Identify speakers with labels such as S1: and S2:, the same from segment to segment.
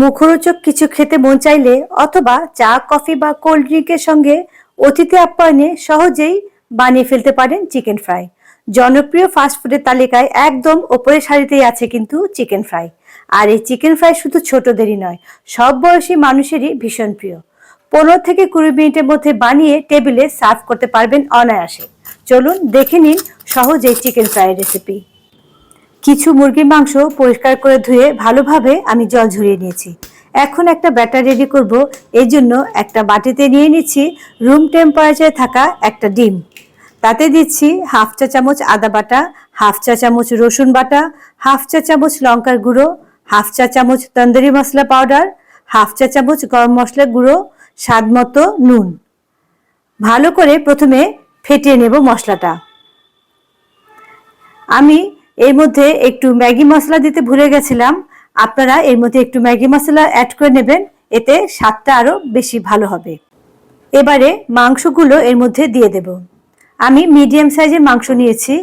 S1: মুখরোচক কিছু খেতে মন চাইলে অথবা চা, কফি বা কোল্ড ড্রিঙ্কের সঙ্গে অতিথি আপ্যায়নে সহজেই বানিয়ে ফেলতে পারেন চিকেন ফ্রাই। জনপ্রিয় ফাস্টফুডের তালিকায় একদম ওপরের সারিতেই আছে কিন্তু চিকেন ফ্রাই। আর এই চিকেন ফ্রাই শুধু ছোটদেরই নয়, সব বয়সী মানুষেরই ভীষণ প্রিয়। পনেরো থেকে কুড়ি মিনিটের মধ্যে বানিয়ে টেবিলে সার্ভ করতে পারবেন অনায়াসে। চলুন দেখে নিন সহজেই চিকেন ফ্রাইয়ের রেসিপি। কিছু মুরগির মাংস পরিষ্কার করে ধুয়ে ভালোভাবে আমি জল ঝরিয়ে নিয়েছি। এখন একটা ব্যাটার রেডি করব। এই জন্য একটা বাটিতে নিয়ে নিচ্ছি রুম টেম্পারেচারে থাকা একটা ডিম। তাতে দিচ্ছি হাফ চা চামচ আদা বাটা, হাফ চা চামচ রসুন বাটা, হাফ চা চামচ লঙ্কার গুঁড়ো, হাফ চা চামচ তন্দুরি মশলা পাউডার, হাফ চা চামচ গরম মশলা গুঁড়ো, স্বাদ মতো নুন। ভালো করে প্রথমে ফেটিয়ে নেব মশলাটা। আমি এর মধ্যে একটু ম্যাগি মশলা দিতে ভুলে গেছিলাম। আপনারা এর মধ্যে একটু ম্যাগি মশলা অ্যাড করে নেবেন, এতে স্বাদটা আরও বেশি ভালো হবে। এবারে মাংসগুলো এর মধ্যে দিয়ে দেব। আমি মিডিয়াম সাইজের মাংস নিয়েছি।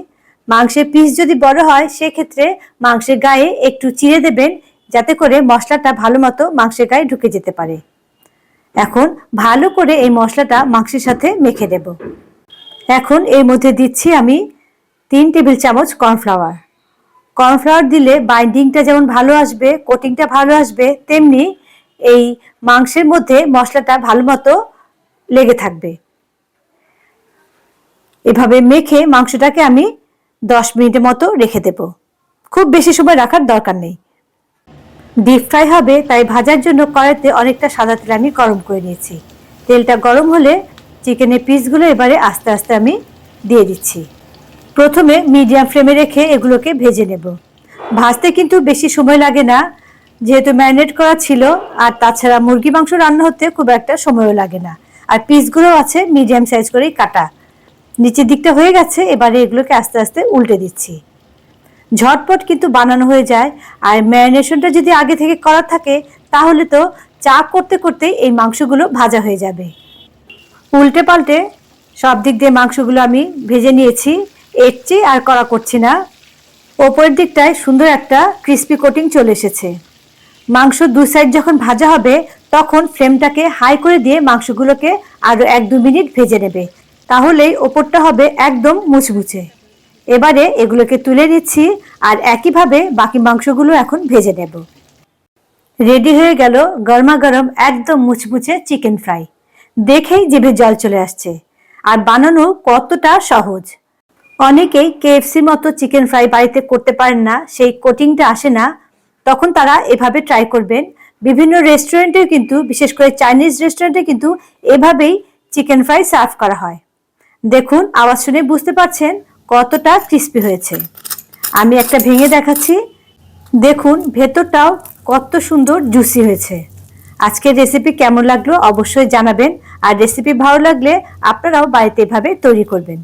S1: মাংসের পিস যদি বড় হয়, সেক্ষেত্রে মাংসের গায়ে একটু চিড়ে দেবেন, যাতে করে মশলাটা ভালো মতো মাংসের গায়ে ঢুকে যেতে পারে। এখন ভালো করে এই মশলাটা মাংসের সাথে মেখে দেব এখন এর মধ্যে দিচ্ছি আমি তিন টেবিল চামচ কর্নফ্লাওয়ার। কর্নফ্লাওয়ার দিলে বাইন্ডিংটা যেমন ভালো আসবে, কোটিংটা ভালো আসবে, তেমনি এই মাংসের মধ্যে মশলাটা ভালো মতো লেগে থাকবে। এভাবে মেখে মাংসটাকে আমি দশ মিনিটের মতো রেখে দেব। খুব বেশি সময় রাখার দরকার নেই। ডিপ ফ্রাই হবে, তাই ভাজার জন্য কড়াইতে অনেকটা সাদা তেল আমি গরম করে নিয়েছি। তেলটা গরম হলে চিকেনের পিসগুলো এবারে আস্তে আস্তে আমি দিয়ে দিচ্ছি। প্রথমে মিডিয়াম ফ্লেমে রেখে এগুলোকে ভেজে নেব। ভাজতে কিন্তু বেশি সময় লাগে না, যেহেতু ম্যারিনেট করা ছিল, আর তাছাড়া মুরগি মাংস রান্না হতে খুব একটা সময়ও লাগে না। আর পিসগুলো আছে মিডিয়াম সাইজ করেই কাটা। নিচের দিকটা হয়ে গেছে, এবারে এগুলোকে আস্তে আস্তে উল্টে দিচ্ছি। ঝটপট কিন্তু বানানো হয়ে যায়, আর ম্যারিনেশনটা যদি আগে থেকে করা থাকে, তাহলে তো চা করতে করতে এই মাংসগুলো ভাজা হয়ে যাবে। উল্টে পাল্টে সব দিক দিয়ে মাংসগুলো আমি ভেজে নিয়েছি। এর চেয়ে আর করা করছি না। ওপরের দিকটায় সুন্দর একটা ক্রিস্পি কোটিং চলে এসেছে। মাংস দু সাইড যখন ভাজা হবে, তখন ফ্লেমটাকে হাই করে দিয়ে মাংসগুলোকে আরও এক দু মিনিট ভেজে নেবে। তাহলেই ওপরটা হবে একদম মুচমুচে। এবারে এগুলোকে তুলে নিচ্ছি আর একইভাবে বাকি মাংসগুলো এখন ভেজে নেব। রেডি হয়ে গেল গরমা গরম একদম মুচমুচে চিকেন ফ্রাই। দেখেই জিভে জল চলে আসছে। আর বানানো কতটা সহজ। অনেকেই কেএফসির মতো চিকেন ফ্রাই বাড়িতে করতে পারেন না, সেই কোটিংটা আসে না, তখন তারা এভাবে ট্রাই করবেন। বিভিন্ন রেস্টুরেন্টেও কিন্তু, বিশেষ করে চাইনিজ রেস্টুরেন্টে কিন্তু এভাবেই চিকেন ফ্রাই সার্ভ করা হয়। দেখুন, আওয়াজ শুনে বুঝতে পারছেন কতটা ক্রিস্পি হয়েছে। আমি একটা ভেঙে দেখাচ্ছি। দেখুন, ভেতরটাও কত সুন্দর জুসি হয়েছে। আজকের রেসিপি কেমন লাগল অবশ্যই জানাবেন। আর রেসিপি ভালো লাগলে আপনারাও বাড়িতে এভাবে তৈরি করবেন।